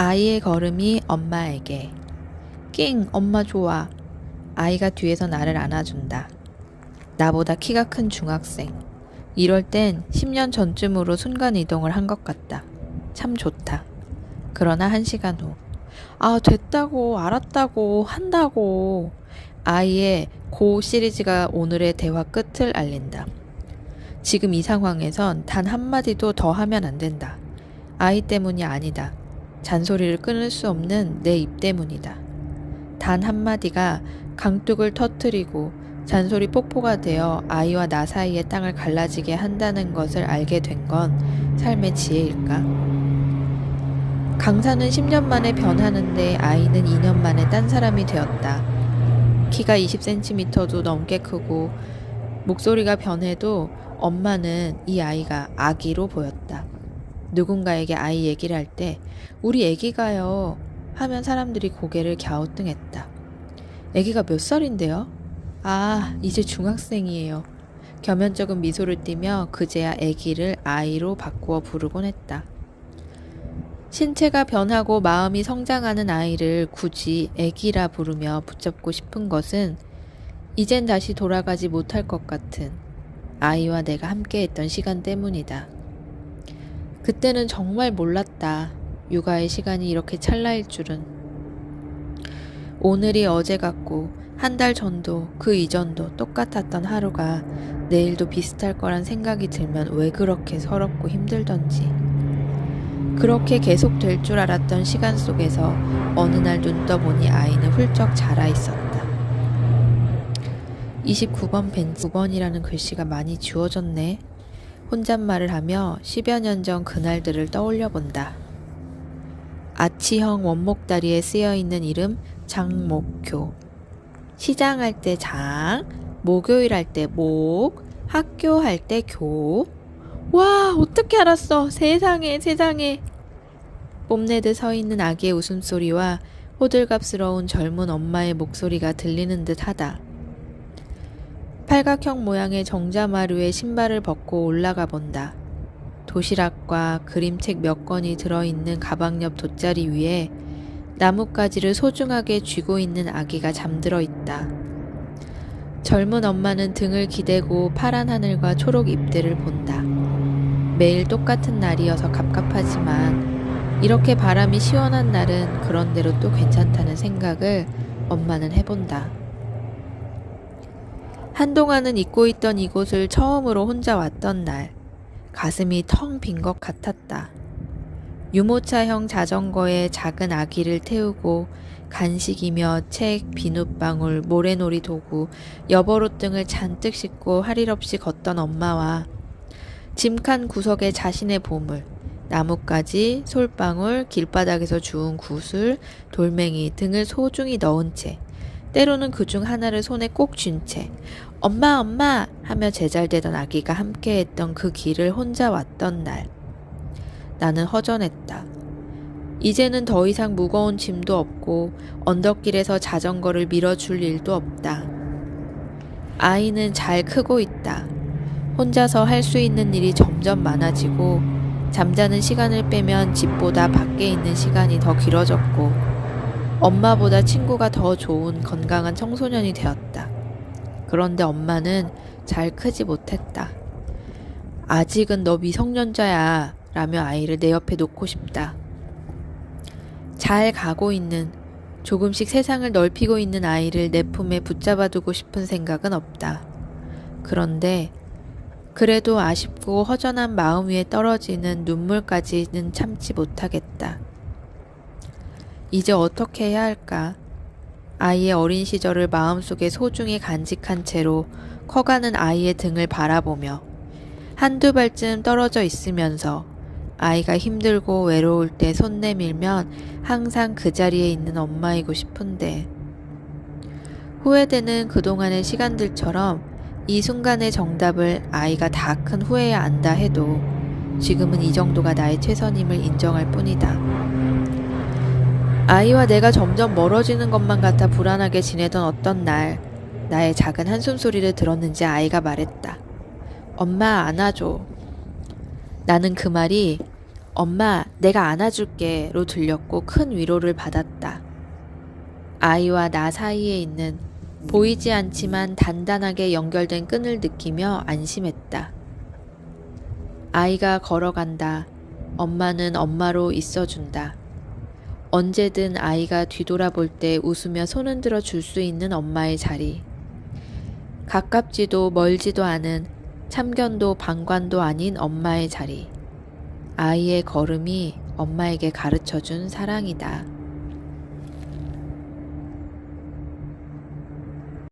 아이의 걸음이 엄마에게. 낑, 엄마 좋아. 아이가 뒤에서 나를 안아준다. 나보다 키가 큰 중학생. 이럴 땐 10년 전쯤으로 순간 이동을 한 것 같다. 참 좋다. 그러나 한 시간 후. 아, 됐다고, 알았다고, 한다고. 아이의 고 시리즈가 오늘의 대화 끝을 알린다. 지금 이 상황에선 단 한마디도 더 하면 안 된다. 아이 때문이 아니다. 잔소리를 끊을 수 없는 내 입 때문이다. 단 한마디가 강둑을 터뜨리고 잔소리 폭포가 되어 아이와 나 사이의 땅을 갈라지게 한다는 것을 알게 된 건 삶의 지혜일까? 강사는 10년 만에 변하는데 아이는 2년 만에 딴 사람이 되었다. 키가 20cm도 넘게 크고 목소리가 변해도 엄마는 이 아이가 아기로 보였다. 누군가에게 아이 얘기를 할 때 우리 애기가요 하면 사람들이 고개를 갸우뚱했다. 애기가 몇 살인데요? 아, 이제 중학생이에요. 겸연쩍은 미소를 띠며 그제야 애기를 아이로 바꾸어 부르곤 했다. 신체가 변하고 마음이 성장하는 아이를 굳이 애기라 부르며 붙잡고 싶은 것은 이젠 다시 돌아가지 못할 것 같은 아이와 내가 함께 했던 시간 때문이다. 그때는 정말 몰랐다. 육아의 시간이 이렇게 찰나일 줄은. 오늘이 어제 같고 한 달 전도 그 이전도 똑같았던 하루가 내일도 비슷할 거란 생각이 들면 왜 그렇게 서럽고 힘들던지. 그렇게 계속 될 줄 알았던 시간 속에서 어느 날 눈 떠보니 아이는 훌쩍 자라 있었다. 29번 벤츠 9번이라는 글씨가 많이 지워졌네. 혼잣말을 하며 10여 년 전 그날들을 떠올려 본다. 아치형 원목다리에 쓰여 있는 이름 장목교. 시장할 때 장, 목요일 할 때 목, 학교 할 때 교. 와, 어떻게 알았어? 세상에, 세상에. 뽐내듯 서 있는 아기의 웃음소리와 호들갑스러운 젊은 엄마의 목소리가 들리는 듯 하다. 팔각형 모양의 정자마루에 신발을 벗고 올라가 본다. 도시락과 그림책 몇 권이 들어있는 가방 옆 돗자리 위에 나뭇가지를 소중하게 쥐고 있는 아기가 잠들어 있다. 젊은 엄마는 등을 기대고 파란 하늘과 초록 잎들을 본다. 매일 똑같은 날이어서 갑갑하지만 이렇게 바람이 시원한 날은 그런대로 또 괜찮다는 생각을 엄마는 해본다. 한동안은 잊고 있던 이곳을 처음으로 혼자 왔던 날, 가슴이 텅 빈 것 같았다. 유모차형 자전거에 작은 아기를 태우고 간식이며 책, 비눗방울, 모래놀이 도구, 여벌옷 등을 잔뜩 싣고 할 일 없이 걷던 엄마와 짐칸 구석에 자신의 보물, 나뭇가지, 솔방울, 길바닥에서 주운 구슬, 돌멩이 등을 소중히 넣은 채, 때로는 그 중 하나를 손에 꼭 쥔 채, 엄마, 엄마! 하며 제잘되던 아기가 함께 했던 그 길을 혼자 왔던 날. 나는 허전했다. 이제는 더 이상 무거운 짐도 없고 언덕길에서 자전거를 밀어줄 일도 없다. 아이는 잘 크고 있다. 혼자서 할 수 있는 일이 점점 많아지고 잠자는 시간을 빼면 집보다 밖에 있는 시간이 더 길어졌고 엄마보다 친구가 더 좋은 건강한 청소년이 되었다. 그런데 엄마는 잘 크지 못했다. 아직은 너 미성년자야. 라며 아이를 내 옆에 놓고 싶다. 잘 가고 있는, 조금씩 세상을 넓히고 있는 아이를 내 품에 붙잡아 두고 싶은 생각은 없다. 그런데, 그래도 아쉽고 허전한 마음 위에 떨어지는 눈물까지는 참지 못하겠다. 이제 어떻게 해야 할까? 아이의 어린 시절을 마음속에 소중히 간직한 채로 커가는 아이의 등을 바라보며 한두 발쯤 떨어져 있으면서 아이가 힘들고 외로울 때 손 내밀면 항상 그 자리에 있는 엄마이고 싶은데 후회되는 그동안의 시간들처럼 이 순간의 정답을 아이가 다 큰 후에야 안다 해도 지금은 이 정도가 나의 최선임을 인정할 뿐이다. 아이와 내가 점점 멀어지는 것만 같아 불안하게 지내던 어떤 날, 나의 작은 한숨 소리를 들었는지 아이가 말했다. 엄마 안아줘. 나는 그 말이 엄마, 내가 안아줄게 로 들렸고 큰 위로를 받았다. 아이와 나 사이에 있는 보이지 않지만 단단하게 연결된 끈을 느끼며 안심했다. 아이가 걸어간다. 엄마는 엄마로 있어준다. 언제든 아이가 뒤돌아볼 때 웃으며 손 흔 들어 줄 수 있는 엄마의 자리. 가깝지도 멀지도 않은 참견도 방관도 아닌 엄마의 자리. 아이의 걸음이 엄마에게 가르쳐 준 사랑이다.